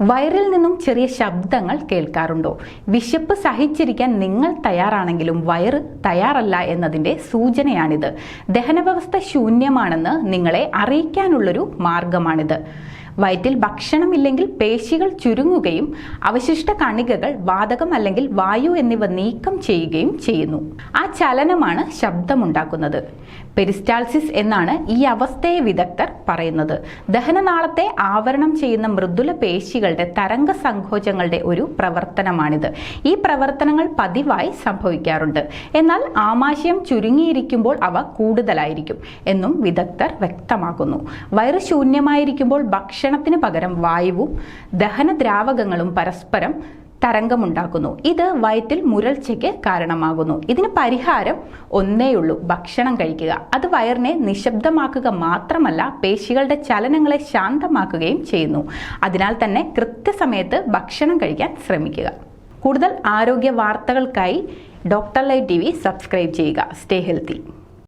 വയറിൽ നിന്നും ചെറിയ ശബ്ദങ്ങൾ കേൾക്കാറുണ്ടോ? വിശപ്പ് സഹിച്ചിരിക്കാൻ നിങ്ങൾ തയ്യാറാണെങ്കിലും വയറ് തയ്യാറല്ല എന്നതിന്റെ സൂചനയാണിത്. ദഹനവ്യവസ്ഥ ശൂന്യമാണെന്ന് നിങ്ങളെ അറിയിക്കാനുള്ളൊരു മാർഗമാണിത്. വയറ്റിൽ ഭക്ഷണമില്ലെങ്കിൽ പേശികൾ ചുരുങ്ങുകയും അവശിഷ്ട കണികകൾ വാതകം അല്ലെങ്കിൽ വായു എന്നിവ നീക്കം ചെയ്യുകയും ചെയ്യുന്നു. ആ ചലനമാണ് ശബ്ദമുണ്ടാക്കുന്നത്. പെരിസ്റ്റാൾസിസ് എന്നാണ് ഈ അവസ്ഥയെ വിദഗ്ധർ പറയുന്നത്. ദഹനനാളത്തെ ആവരണം ചെയ്യുന്ന മൃദുല പേശികളുടെ തരംഗ സങ്കോചങ്ങളുടെ ഒരു പ്രവർത്തനമാണിത്. ഈ പ്രവർത്തനങ്ങൾ പതിവായി സംഭവിക്കാറുണ്ട്. എന്നാൽ ആമാശയം ചുരുങ്ങിയിരിക്കുമ്പോൾ അവ കൂടുതലായിരിക്കും എന്നും വിദഗ്ധർ വ്യക്തമാക്കുന്നു. വയറ് ശൂന്യമായിരിക്കുമ്പോൾ ഭക്ഷണത്തിന് പകരം വായുവും ദഹനദ്രാവകങ്ങളും പരസ്പരം തരംഗമുണ്ടാക്കുന്നു. ഇത് വയറ്റിൽ മുരൾച്ചയ്ക്ക് കാരണമാകുന്നു. ഇതിന് പരിഹാരം ഒന്നേയുള്ളൂ ഭക്ഷണം കഴിക്കുക. അത് വയറിനെ നിശബ്ദമാക്കുക മാത്രമല്ല പേശികളുടെ ചലനങ്ങളെ ശാന്തമാക്കുകയും ചെയ്യുന്നു. അതിനാൽ തന്നെ കൃത്യസമയത്ത് ഭക്ഷണം കഴിക്കാൻ ശ്രമിക്കുക. കൂടുതൽ ആരോഗ്യ വാർത്തകൾക്കായി doctor light T V subscribe ചെയ്യുക. Stay healthy.